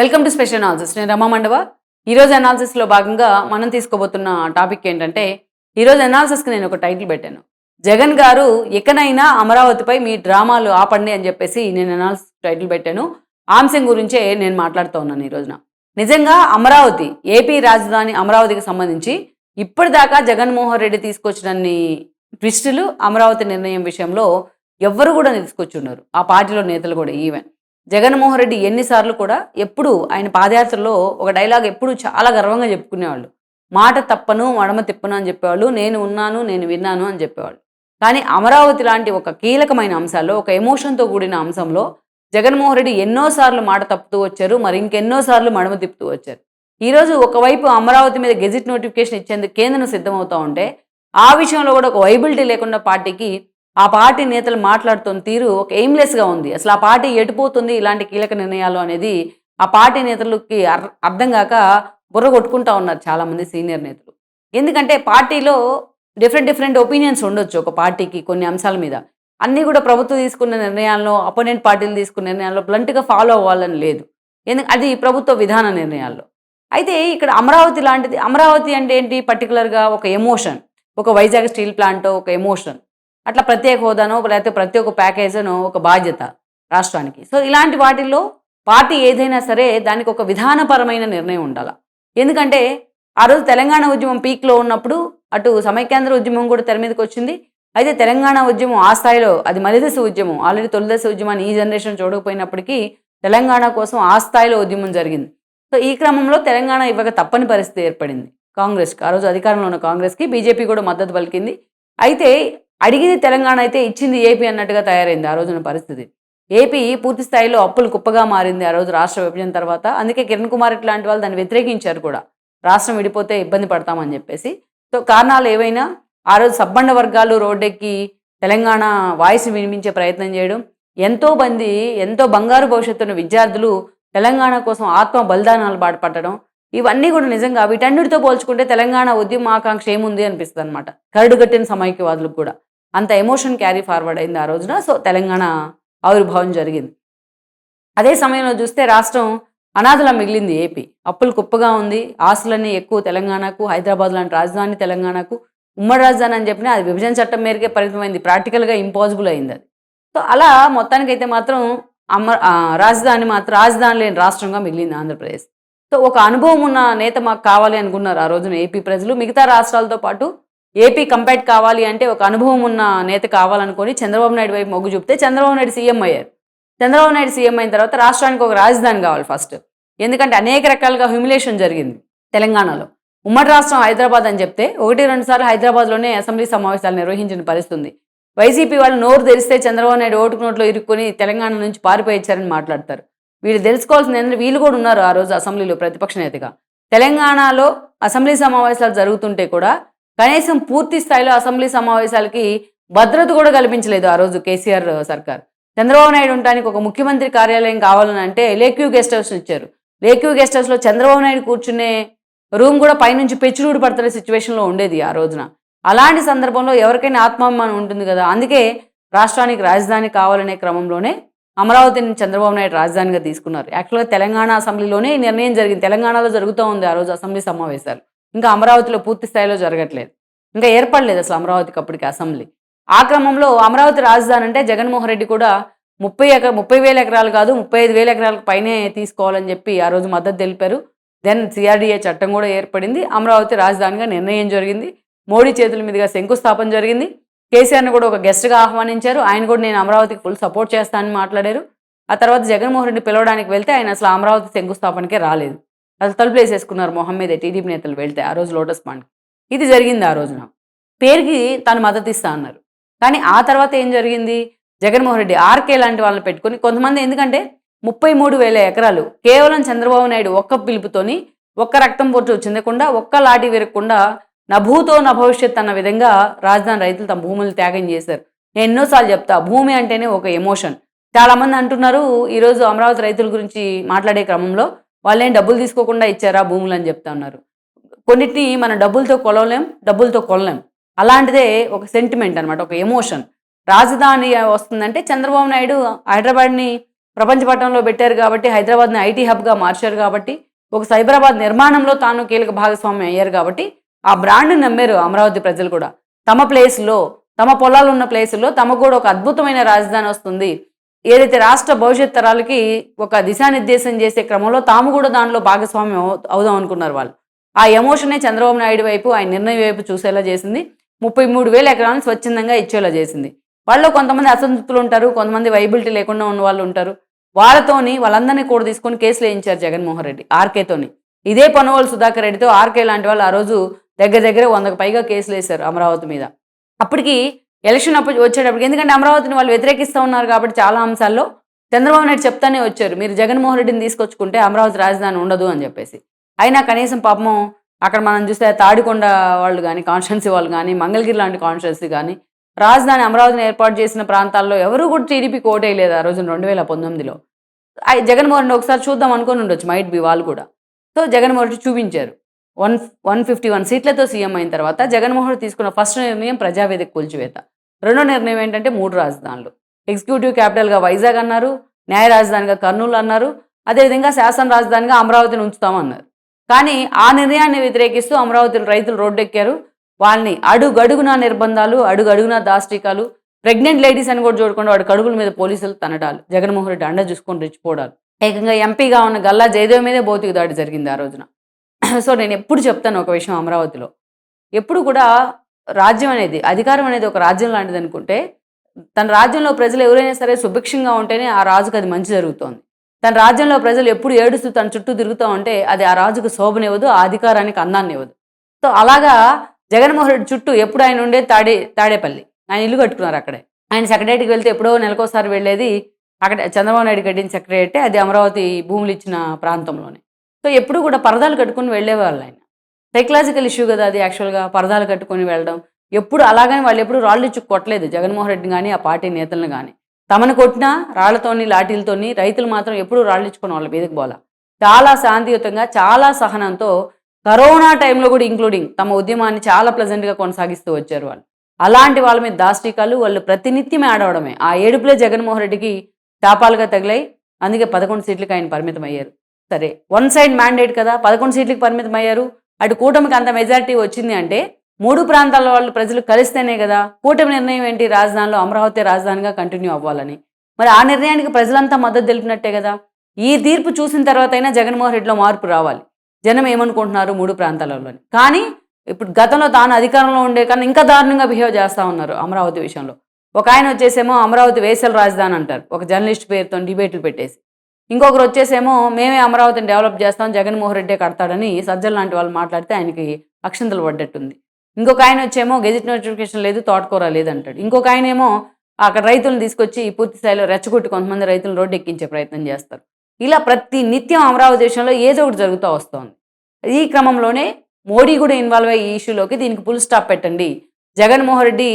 Welcome to special analysis నేను రమా మండవ. ఈరోజు అనాలిసిస్లో భాగంగా మనం తీసుకోబోతున్న టాపిక్ ఏంటంటే ఈరోజు అనాలిసిస్కి నేను ఒక టైటిల్ పెట్టాను. జగన్ గారు ఎక్కనైనా అమరావతిపై మీ డ్రామాలు ఆపండి అని చెప్పేసి నేను అనాలిసిస్ టైటిల్ పెట్టాను. ఆంశం గురించే నేను మాట్లాడుతూ ఉన్నాను ఈ రోజున. నిజంగా అమరావతి ఏపీ రాజధాని అమరావతికి సంబంధించి ఇప్పటిదాకా జగన్మోహన్ రెడ్డి తీసుకొచ్చినన్ని ట్విస్టులు అమరావతి నిర్ణయం విషయంలో ఎవ్వరు కూడా తీసుకొచ్చి ఉన్నారు ఆ పార్టీలో నేతలు కూడా ఈవెన్ జగన్మోహన్ రెడ్డి ఎన్నిసార్లు కూడా ఎప్పుడు ఆయన పాదయాత్రలో ఒక డైలాగ్ ఎప్పుడు చాలా గర్వంగా చెప్పుకునేవాళ్ళు. మాట తప్పను మడమ తిప్పను అని చెప్పేవాళ్ళు నేను ఉన్నాను నేను విన్నాను అని చెప్పేవాళ్ళు. కానీ అమరావతి లాంటి ఒక కీలకమైన అంశాల్లో ఒక ఎమోషన్తో కూడిన అంశంలో జగన్మోహన్ రెడ్డి ఎన్నోసార్లు మాట తప్పుతూ వచ్చారు మరి ఇంకెన్నోసార్లు మడమ తిప్పుతూ వచ్చారు. ఈరోజు ఒకవైపు అమరావతి మీద గెజిట్ నోటిఫికేషన్ ఇచ్చేందుకు కేంద్రం సిద్ధమవుతా ఉంటే ఆ విషయంలో కూడా ఒక వైబిలిటీ లేకుండా పార్టీకి ఆ పార్టీ నేతలు మాట్లాడుతున్న తీరు ఒక ఎయిమ్లెస్గా ఉంది. అసలు ఆ పార్టీ ఎటుపోతుంది ఇలాంటి కీలక నిర్ణయాలు అనేది ఆ పార్టీ నేతలకి అర్- అర్థం కాక బుర్ర కొట్టుకుంటా ఉన్నారు చాలామంది సీనియర్ నేతలు. ఎందుకంటే పార్టీలో డిఫరెంట్ డిఫరెంట్ ఒపీనియన్స్ ఉండొచ్చు ఒక పార్టీకి కొన్ని అంశాల మీద. అన్నీ కూడా ప్రభుత్వం తీసుకున్న నిర్ణయాల్లో అపోనెంట్ పార్టీలు తీసుకున్న నిర్ణయాల్లో బ్లంట్గా ఫాలో అవ్వాలని లేదు. ఎందుకు అది ప్రభుత్వ విధాన నిర్ణయాల్లో. అయితే ఇక్కడ అమరావతి లాంటిది అమరావతి అంటే ఏంటి? పర్టికులర్గా ఒక ఎమోషన్ ఒక వైజాగ్ స్టీల్ ప్లాంట్ ఒక ఎమోషన్ అట్లా ప్రత్యేక హోదానో లేకపోతే ప్రతి ఒక్క ప్యాకేజీనో ఒక బాధ్యత రాష్ట్రానికి. సో ఇలాంటి వాటిల్లో పార్టీ ఏదైనా సరే దానికి ఒక విధానపరమైన నిర్ణయం ఉండాలి. ఎందుకంటే ఆ రోజు తెలంగాణ ఉద్యమం పీక్లో ఉన్నప్పుడు అటు సమైక్యాంధ్ర ఉద్యమం కూడా తెర మీదకి వచ్చింది. అయితే తెలంగాణ ఉద్యమం ఆ స్థాయిలో అది మలిదశ ఉద్యమం ఆల్రెడీ తొలిదశ ఉద్యమాన్ని ఈ జనరేషన్ చూడకపోయినప్పటికీ తెలంగాణ కోసం ఆ స్థాయిలో ఉద్యమం జరిగింది. సో ఈ క్రమంలో తెలంగాణ ఇవ్వక తప్పని పరిస్థితి ఏర్పడింది కాంగ్రెస్కి. ఆ రోజు అధికారంలో ఉన్న కాంగ్రెస్కి బీజేపీ కూడా మద్దతు పలికింది. అయితే అడిగింది తెలంగాణ అయితే ఇచ్చింది ఏపీ అన్నట్టుగా తయారైంది ఆ రోజున పరిస్థితి. ఏపీ పూర్తి స్థాయిలో అప్పులు కుప్పగా మారింది ఆ రోజు రాష్ట్ర విభజన తర్వాత. అందుకే కిరణ్ కుమార్ ఇట్లాంటి వాళ్ళు దాన్ని వ్యతిరేకించారు కూడా. రాష్ట్రం విడిపోతే ఇబ్బంది పడతామని చెప్పేసి. సో కారణాలు ఏవైనా? ఆ రోజు సబ్బండ వర్గాలు రోడ్డెక్కి తెలంగాణ వాయిస్ వినిపించే ప్రయత్నం చేయడం. ఎంతో మంది ఎంతో బంగారు భవిష్యత్తున్న విద్యార్థులు తెలంగాణ కోసం ఆత్మ బలిదానాలు బాటపట్టడం ఇవన్నీ కూడా నిజంగా వీటన్నిటితో పోల్చుకుంటే తెలంగాణ ఉద్యమ ఆకాంక్ష ఏముంది అనిపిస్తుంది అనమాట కరడుగట్టిన సమైక్యవాదులకు కూడా. అంత ఎమోషన్ క్యారీ ఫార్వర్డ్ అయింది ఆ రోజున. సో తెలంగాణ ఆవిర్భావం జరిగింది. అదే సమయంలో చూస్తే రాష్ట్రం అనాథలా మిగిలింది ఏపీ. అప్పులు కుప్పగా ఉంది. ఆస్తులన్నీ ఎక్కువ తెలంగాణకు హైదరాబాద్ లాంటి రాజధాని తెలంగాణకు. ఉమ్మడి రాజధాని అని చెప్పినా అది విభజన చట్టం మేరకే పరిమితమైంది. ప్రాక్టికల్గా ఇంపాసిబుల్ అయింది అది. సో అలా మొత్తానికైతే మాత్రం అమ్మ ఆ, రాజధాని మాత్రం రాజధాని లేని రాష్ట్రంగా మిగిలింది ఆంధ్రప్రదేశ్. సో ఒక అనుభవం ఉన్న నేత మాకు కావాలి అనుకున్నారు ఆ రోజున ఏపీ ప్రజలు. మిగతా రాష్ట్రాలతో పాటు ఏపీ కంపేట్ కావాలి అంటే ఒక అనుభవం ఉన్న నేత కావాలనుకొని చంద్రబాబు నాయుడు వైపు మొగ్గు చూపితే చంద్రబాబు నాయుడు సీఎం అయ్యారు. చంద్రబాబు నాయుడు సీఎం అయిన తర్వాత రాష్ట్రానికి ఒక రాజధాని కావాలి ఫస్ట్ ఎందుకంటే అనేక రకాలుగా హ్యూమిలేషన్ జరిగింది తెలంగాణలో. ఉమ్మడి రాష్ట్రం హైదరాబాద్ అని చెప్తే ఒకటి రెండు సార్లు హైదరాబాద్లోనే అసెంబ్లీ సమావేశాలు నిర్వహించిన పరిస్థితుంది. వైసీపీ వాళ్ళు నోరు తెరిస్తే చంద్రబాబు నాయుడు ఓటుకు నోట్లో ఇరుక్కుని తెలంగాణ నుంచి పారిపోయించారని మాట్లాడతారు. వీళ్ళు తెలుసుకోవాల్సింది ఏంటంటే వీళ్ళు కూడా ఉన్నారు ఆ రోజు అసెంబ్లీలో ప్రతిపక్ష నేతగా. తెలంగాణలో అసెంబ్లీ సమావేశాలు జరుగుతుంటే కూడా కనీసం పూర్తి స్థాయిలో అసెంబ్లీ సమావేశాలకి భద్రత కూడా కల్పించలేదు ఆ రోజు కేసీఆర్ సర్కార్. చంద్రబాబు నాయుడు ఉండడానికి ఒక ముఖ్యమంత్రి కార్యాలయం కావాలని అంటే లేక్యూ గెస్ట్ హౌస్ ఇచ్చారు. లేక్యూ గెస్ట్ హౌస్లో చంద్రబాబు నాయుడు కూర్చునే రూమ్ కూడా పైనుంచి పెచ్చులూడు పడుతున్న సిచ్యువేషన్లో ఉండేది ఆ రోజున. అలాంటి సందర్భంలో ఎవరికైనా ఆత్మాభిమానం ఉంటుంది కదా? అందుకే రాష్ట్రానికి రాజధాని కావాలనే క్రమంలోనే అమరావతిని చంద్రబాబు నాయుడు రాజధానిగా తీసుకున్నారు. యాక్చువల్గా తెలంగాణ అసెంబ్లీలోనే ఈ నిర్ణయం జరిగింది. తెలంగాణలో జరుగుతూ ఉంది ఆ రోజు అసెంబ్లీ సమావేశాలు. ఇంకా అమరావతిలో పూర్తి స్థాయిలో జరగట్లేదు. ఇంకా ఏర్పడలేదు అసలు అమరావతికి అప్పటికి అసెంబ్లీ. ఆ క్రమంలో అమరావతి రాజధాని అంటే జగన్మోహన్ రెడ్డి కూడా ముప్పై ఎకర ముప్పై వేల ఎకరాలు కాదు ముప్పై ఐదు వేల ఎకరాలకు పైనే తీసుకోవాలని చెప్పి ఆ రోజు మద్దతు తెలిపారు. దెన్ సిఆర్డీఏ చట్టం కూడా ఏర్పడింది. అమరావతి రాజధానిగా నిర్ణయం జరిగింది. మోడీ చేతుల మీదుగా శంకుస్థాపన జరిగింది. కేసీఆర్ని కూడా ఒక గెస్ట్గా ఆహ్వానించారు. ఆయన కూడా నేను అమరావతికి ఫుల్ సపోర్ట్ చేస్తానని మాట్లాడారు. ఆ తర్వాత జగన్మోహన్ రెడ్డి పిలవడానికి వెళ్తే ఆయన అసలు అమరావతి శంకుస్థాపనకే రాలేదు. అసలు తలుపులు వేసేసుకున్నారు మొహం మీద టీడీపీ నేతలు వెళ్తే ఆ రోజు లోటస్ పాండ్ ఇది జరిగింది ఆ రోజున. పేరుకి తాను మద్దతు ఇస్తా అన్నారు. కానీ ఆ తర్వాత ఏం జరిగింది? జగన్మోహన్ రెడ్డి ఆర్కే లాంటి వాళ్ళని పెట్టుకొని కొంతమంది ఎందుకంటే ముప్పై మూడు వేల ఎకరాలు కేవలం చంద్రబాబు నాయుడు ఒక్క పిలుపుతోని ఒక్క రక్తం పొట్టు చెందకుండా ఒక్క లాటి విరగకుండా నభూతో నా భవిష్యత్ అన్న విధంగా రాజధాని రైతులు తమ భూములు త్యాగం చేశారు. నేను ఎన్నోసార్లు చెప్తా భూమి అంటేనే ఒక ఎమోషన్. చాలామంది అంటున్నారు ఈరోజు అమరావతి రైతుల గురించి మాట్లాడే క్రమంలో వాళ్ళేం డబ్బులు తీసుకోకుండా ఇచ్చారా భూములు అని చెప్తా ఉన్నారు. కొన్నిటిని మనం డబ్బులతో కొలవలేం డబ్బులతో కొనలేం. అలాంటిదే ఒక సెంటిమెంట్ అనమాట ఒక ఎమోషన్ రాజధాని వస్తుందంటే చంద్రబాబు నాయుడు హైదరాబాద్ని ప్రపంచ పట్టణంలో పెట్టారు కాబట్టి హైదరాబాద్ని ఐటీ హబ్గా మార్చారు కాబట్టి ఒక సైబరాబాద్ నిర్మాణంలో తాను కీలక భాగస్వామ్యం అయ్యారు కాబట్టి ఆ బ్రాండ్ని నమ్మారు అమరావతి ప్రజలు కూడా. తమ ప్లేస్లో తమ పొలాలు ఉన్న ప్లేసుల్లో తమకు కూడా ఒక అద్భుతమైన రాజధాని వస్తుంది. ఏదైతే రాష్ట్ర భవిష్యత్ తరాలకి ఒక దిశానిర్దేశం చేసే క్రమంలో తాము కూడా దానిలో భాగస్వామ్యం అవు- అవుదాం అనుకున్నారు వాళ్ళు. ఆ ఎమోషనే చంద్రబాబు నాయుడు వైపు ఆయన నిర్ణయం వైపు చూసేలా చేసింది. ముప్పై మూడు వేల ఎకరాలను స్వచ్ఛందంగా ఇచ్చేలా చేసింది. వాళ్ళు కొంతమంది అసంతృప్తులు ఉంటారు కొంతమంది వైబిలిటీ లేకుండా ఉన్న వాళ్ళు ఉంటారు. వాళ్ళతోని వాళ్ళందరినీ కూడా తీసుకొని కేసులు వేయించారు జగన్మోహన్ రెడ్డి ఆర్కేతోని. ఇదే పనువోలు సుధాకర్ రెడ్డితో ఆర్కే లాంటి వాళ్ళు ఆ రోజు దగ్గర దగ్గర వందకు పైగా కేసులు వేశారు అమరావతి మీద. అప్పటికి ఎలక్షన్ అప్పుడు వచ్చేటప్పటికి ఎందుకంటే అమరావతిని వాళ్ళు వ్యతిరేకిస్తూ ఉన్నారు కాబట్టి చాలా అంశాల్లో చంద్రబాబు నాయుడు చెప్తానే వచ్చారు మీరు జగన్మోహన్ రెడ్డిని తీసుకొచ్చుకుంటే అమరావతి రాజధాని ఉండదు అని చెప్పేసి. అయినా కనీసం పాపం అక్కడ మనం చూస్తే తాడికొండ వాళ్ళు కానీ కాన్స్టిట్యున్సీ వాళ్ళు కానీ మంగళగిరి లాంటి కాన్స్టిట్యున్సీ కానీ రాజధాని అమరావతిని ఏర్పాటు చేసిన ప్రాంతాల్లో ఎవరు కూడా టీడీపీ కోటేయలేదు ఆ రోజు రెండు వేల పంతొమ్మిదిలో జగన్మోహన్ రెడ్డి ఒకసారి చూద్దాం అనుకుని ఉండొచ్చు మైట్ బి వాళ్ళు కూడా. సో జగన్మోహన్ రెడ్డి చూపించారు. వన్ వన్ ఫిఫ్టీ వన్ సీట్లతో సీఎం అయిన తర్వాత జగన్మోహన్ రెడ్డి తీసుకున్న ఫస్ట్ నిర్ణయం ప్రజావేదిక కూల్చివేత. రెండో నిర్ణయం ఏంటంటే మూడు రాజధానులు. ఎగ్జిక్యూటివ్ క్యాపిటల్గా వైజాగ్ అన్నారు న్యాయ రాజధానిగా కర్నూలు అన్నారు అదేవిధంగా శాసన రాజధానిగా అమరావతిని ఉంచుతామన్నారు కానీ ఆ నిర్ణయాన్ని వ్యతిరేకిస్తూ అమరావతిలో రైతులు రోడ్డెక్కారు. వాళ్ళని అడుగడుగునా నిర్బంధాలు అడుగడుగునా దాష్టికాలు ప్రెగ్నెంట్ లేడీస్ అని కూడా చూడకుండా వాడి కడుగుల మీద పోలీసులు తనడాలు. జగన్మోహన్ రెడ్డి అండ చూసుకొని రెచ్చిపోవడాలు ఏకంగా ఎంపీగా ఉన్న గల్లా జయదేవ్ మీదే భౌతిక దాడి జరిగింది ఆ రోజున. సో నేను ఎప్పుడు చెప్తాను ఒక విషయం అమరావతిలో. ఎప్పుడు కూడా రాజ్యం అనేది అధికారం అనేది ఒక రాజ్యం లాంటిది అనుకుంటే తన రాజ్యంలో ప్రజలు ఎవరైనా సరే సుభిక్షంగా ఉంటేనే ఆ రాజుకు అది మంచి జరుగుతోంది. తన రాజ్యంలో ప్రజలు ఎప్పుడు ఏడుస్తూ తన చుట్టూ తిరుగుతూ ఉంటే అది ఆ రాజుకు శోభనివ్వదు ఆ అధికారానికి అందాన్ని ఇవ్వదు సో అలాగా జగన్మోహన్ రెడ్డి చుట్టూ ఎప్పుడు ఆయన ఉండే తాడే తాడేపల్లి. ఆయన ఇల్లు కట్టుకున్నారు అక్కడే. ఆయన సెక్రటరీకి వెళ్తే ఎప్పుడో నెలకోసారి వెళ్ళేది అక్కడ చంద్రబాబు నాయుడు కట్టిన సెక్రటరీ అది అమరావతి భూములు ఇచ్చిన ప్రాంతంలోనే. సో ఎప్పుడు కూడా పరదాలు కట్టుకుని వెళ్ళేవాళ్ళు ఆయన. సైకలాజికల్ ఇష్యూ కదా అది యాక్చువల్గా పరదాలు కట్టుకొని వెళ్ళడం. ఎప్పుడు అలాగని వాళ్ళు ఎప్పుడు రాళ్ళు ఇచ్చి కొట్టలేదు. జగన్మోహన్ రెడ్డి కానీ ఆ పార్టీ నేతలను కానీ తమను కొట్టినా రాళ్ళతోని లాఠీలతోని రైతులు మాత్రం ఎప్పుడు రాళ్ళు ఇచ్చుకొని వాళ్ళ మీదకి పోలా చాలా శాంతియుతంగా చాలా సహనంతో కరోనా టైంలో కూడా ఇంక్లూడింగ్ తమ ఉద్యమాన్ని చాలా ప్లెజెంట్గా కొనసాగిస్తూ వచ్చారు వాళ్ళు. అలాంటి వాళ్ళ మీద దాష్టికాలు వాళ్ళు ప్రతినిత్యమే ఆడవడమే. ఆ ఏడుపులే జగన్మోహన్ రెడ్డికి శాపాలుగా తగిలాయి. అందుకే పదకొండు సీట్లకు ఆయన పరిమితం అయ్యారు సరే వన్ సైడ్ మ్యాండేట్ కదా. పదకొండు సీట్లకు పరిమితం అయ్యారు అటు కూటమికి అంత మెజారిటీ వచ్చింది అంటే మూడు ప్రాంతాల వాళ్ళు ప్రజలు కలిస్తేనే కదా కూటమి నిర్ణయం ఏంటి? రాజధానిలో అమరావతి రాజధానిగా కంటిన్యూ అవ్వాలని. మరి ఆ నిర్ణయానికి ప్రజలంతా మద్దతు తెలిపినట్టే కదా. ఈ తీర్పు చూసిన తర్వాత అయినా జగన్మోహన్ రెడ్డిలో మార్పు రావాలి. జనం ఏమనుకుంటున్నారు మూడు ప్రాంతాలలోని? కానీ ఇప్పుడు గతంలో తాను అధికారంలో ఉండే కన్నా ఇంకా దారుణంగా బిహేవ్ చేస్తూ ఉన్నారు అమరావతి విషయంలో. ఒక ఆయన వచ్చేసేమో అమరావతి వేసల రాజధాని అంటారు. ఒక జర్నలిస్ట్ పేరుతో డిబేట్లు పెట్టేసి. ఇంకొకరు వచ్చేసేమో మేమే అమరావతిని డెవలప్ చేస్తాం జగన్మోహన్ రెడ్డి కడతాడని సజ్జల లాంటి వాళ్ళు మాట్లాడితే ఆయనకి అక్షింతలు పడ్డట్టుంది. ఇంకొక ఆయన వచ్చేమో గెజిట్ నోటిఫికేషన్ లేదు తోటకూర లేదు అంటాడు ఇంకొక ఆయన ఏమో అక్కడ రైతులను తీసుకొచ్చి పూర్తి స్థాయిలో రెచ్చగొట్టి కొంతమంది రైతులను రోడ్డు ఎక్కించే ప్రయత్నం చేస్తారు. ఇలా ప్రతి నిత్యం అమరావతి దేశంలో ఏదో ఒకటి జరుగుతూ వస్తోంది. ఈ క్రమంలోనే మోడీ కూడా ఇన్వాల్వ్ అయ్యి ఈ ఇష్యూలోకి దీనికి పుల్ స్టాప్ పెట్టండి. జగన్మోహన్ రెడ్డి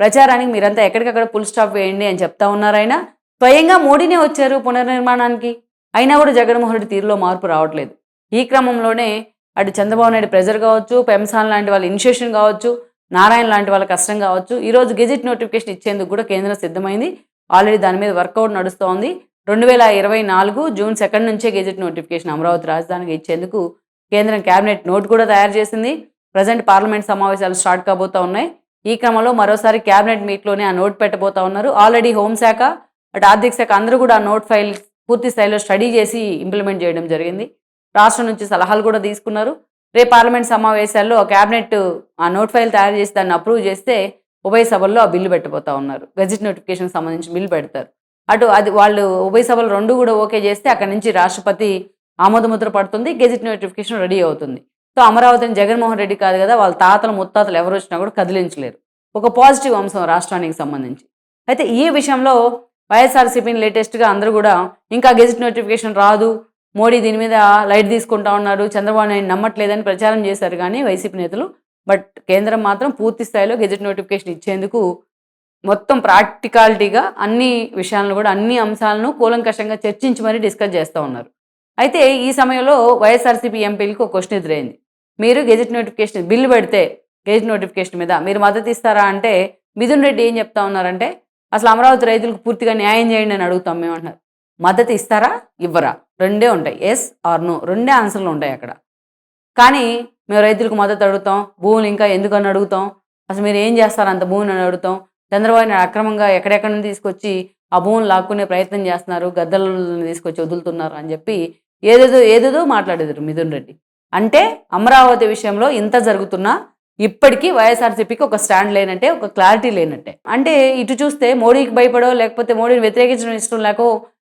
ప్రచారానికి మీరంతా ఎక్కడికక్కడ పుల్ స్టాప్ వేయండి అని చెప్తా ఉన్నారైనా స్వయంగా మోడీనే వచ్చారు పునర్నిర్మాణానికి. అయినా కూడా జగన్మోహన్ రెడ్డి తీరులో మార్పు రావట్లేదు. ఈ క్రమంలోనే అటు చంద్రబాబు నాయుడు ప్రెజర్ కావచ్చు పెంసాన్ లాంటి వాళ్ళ ఇనిషియేషన్ కావచ్చు నారాయణ లాంటి వాళ్ళ కష్టం కావచ్చు ఈరోజు గెజిట్ నోటిఫికేషన్ ఇచ్చేందుకు కూడా కేంద్రం సిద్ధమైంది. ఆల్రెడీ దాని మీద వర్కౌట్ నడుస్తోంది. రెండు వేల ఇరవై నాలుగు జూన్ సెకండ్ నుంచే గెజిట్ నోటిఫికేషన్ అమరావతి రాజధానికి ఇచ్చేందుకు కేంద్రం కేబినెట్ నోట్ కూడా తయారు చేసింది. ప్రజెంట్ పార్లమెంట్ సమావేశాలు స్టార్ట్ కాబోతా ఉన్నాయి. ఈ క్రమంలో మరోసారి కేబినెట్ మీట్లోనే ఆ నోట్ పెట్టబోతా ఉన్నారు. ఆల్రెడీ హోంశాఖ అటు ఆర్థిక శాఖ అందరూ కూడా ఆ నోట్ ఫైల్ పూర్తి స్థాయిలో స్టడీ చేసి ఇంప్లిమెంట్ చేయడం జరిగింది. రాష్ట్రం నుంచి సలహాలు కూడా తీసుకున్నారు. రేపు పార్లమెంట్ సమావేశాల్లో కేబినెట్ ఆ నోట్ ఫైల్ తయారు చేసి దాన్ని అప్రూవ్ చేస్తే ఉభయ సభల్లో ఆ బిల్లు పెట్టబోతా ఉన్నారు. గెజిట్ నోటిఫికేషన్ సంబంధించి బిల్లు పెడతారు. అటు అది వాళ్ళు ఉభయ సభలు రెండు కూడా ఓకే చేస్తే అక్కడి నుంచి రాష్ట్రపతి ఆమోదముద్ర పడుతుంది గెజిట్ నోటిఫికేషన్ రెడీ అవుతుంది. సో అమరావతిని జగన్మోహన్ రెడ్డి కాదు కదా వాళ్ళ తాతలు ముత్తాతలు ఎవరు వచ్చినా కూడా కదిలించలేరు. ఒక పాజిటివ్ అంశం రాష్ట్రానికి సంబంధించి. అయితే ఈ విషయంలో వైఎస్ఆర్సీపీని లేటెస్ట్గా అందరూ కూడా ఇంకా గెజిట్ నోటిఫికేషన్ రాదు. మోడీ దీని మీద లైట్ తీసుకుంటా ఉన్నారు చంద్రబాబు నాయుడు నమ్మట్లేదని ప్రచారం చేశారు కానీ వైసీపీ నేతలు. బట్ కేంద్రం మాత్రం పూర్తి స్థాయిలో గెజిట్ నోటిఫికేషన్ ఇచ్చేందుకు మొత్తం ప్రాక్టికాలిటీగా అన్ని విషయాలను కూడా అన్ని అంశాలను కూలంకషంగా చర్చించి మరీ డిస్కస్ చేస్తూ ఉన్నారు. అయితే ఈ సమయంలో వైఎస్ఆర్సీపీ ఎంపీలకు ఒక క్వశ్చన్ ఎదురైంది. మీరు గెజిట్ నోటిఫికేషన్ బిల్లు పెడితే గెజిట్ నోటిఫికేషన్ మీద మీరు మద్దతు ఇస్తారా అంటే మిథున్ రెడ్డి ఏం చెప్తా ఉన్నారంటే అసలు అమరావతి రైతులకు పూర్తిగా న్యాయం చేయండి అని అడుగుతాం మేము అంటున్నారు. మద్దతు ఇస్తారా? ఇవ్వరా? రెండే ఉంటాయి. Yes or no. రెండే ఆన్సర్లు ఉంటాయి అక్కడ. కానీ మేము రైతులకు మద్దతు అడుగుతాం. భూములు ఇంకా ఎందుకని అడుగుతాం? అసలు మీరు ఏం చేస్తారు అంత భూమిని అని అడుగుతాం. చంద్రబాబు నాయుడు అక్రమంగా ఎక్కడెక్కడ నుంచి తీసుకొచ్చి ఆ భూమిని లాక్కునే ప్రయత్నం చేస్తున్నారు. గద్దలను తీసుకొచ్చి వదులుతున్నారు అని చెప్పి ఏదేదో ఏదేదో మాట్లాడేదారు మిథున్ రెడ్డి. అంటే అమరావతి విషయంలో ఇంత జరుగుతున్నా ఇప్పటికీ వైఎస్ఆర్సీపీకి ఒక స్టాండ్ లేనంటే ఒక క్లారిటీ లేనట్టే. అంటే ఇటు చూస్తే మోడీకి భయపడో లేకపోతే మోడీని వ్యతిరేకించడం ఇష్టం లేకో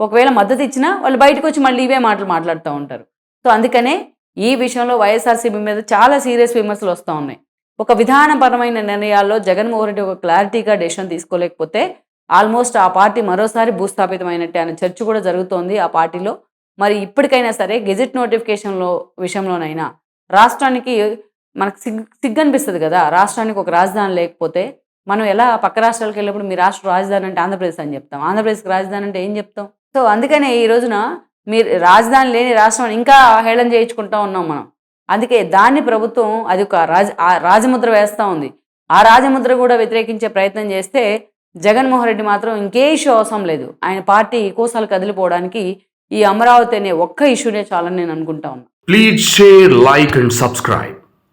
ఒకవేళ మద్దతు ఇచ్చినా వాళ్ళు బయటకు వచ్చి మళ్ళీ ఇవే మాటలు మాట్లాడుతూ ఉంటారు. సో అందుకనే ఈ విషయంలో వైఎస్ఆర్సీపీ మీద చాలా సీరియస్ విమర్శలు వస్తూ ఉన్నాయి. ఒక విధానపరమైన నిర్ణయాల్లో జగన్మోహన్ రెడ్డి ఒక క్లారిటీగా డెసిషన్ తీసుకోలేకపోతే ఆల్మోస్ట్ ఆ పార్టీ మరోసారి భూస్థాపితమైనట్టే అనే చర్చ కూడా జరుగుతోంది ఆ పార్టీలో. మరి ఇప్పటికైనా సరే గెజిట్ నోటిఫికేషన్లో విషయంలోనైనా రాష్ట్రానికి మనకు సిగ్ సిగ్గు అనిపిస్తుంది కదా. రాష్ట్రానికి ఒక రాజధాని లేకపోతే మనం ఎలా పక్క రాష్ట్రాలకు వెళ్ళినప్పుడు మీ రాష్ట్ర రాజధాని అంటే ఆంధ్రప్రదేశ్ అని చెప్తాం. ఆంధ్రప్రదేశ్కి రాజధాని అంటే ఏం చెప్తాం? సో అందుకనే ఈ రోజున మీరు రాజధాని లేని రాష్ట్రం ఇంకా హేళన చేయించుకుంటా ఉన్నాం మనం. అందుకే దాన్ని ప్రభుత్వం అది ఒక రాజ ఆ రాజముద్ర వేస్తూ ఉంది. ఆ రాజముద్ర కూడా వ్యతిరేకించే ప్రయత్నం చేస్తే జగన్మోహన్ రెడ్డి మాత్రం ఇంకే ఇష్యూ అవసరం లేదు. ఆయన పార్టీ కోసాలు కదిలిపోవడానికి ఈ అమరావతి అనే ఒక్క ఇష్యూనే చాలని నేను అనుకుంటా ఉన్నా. Like and subscribe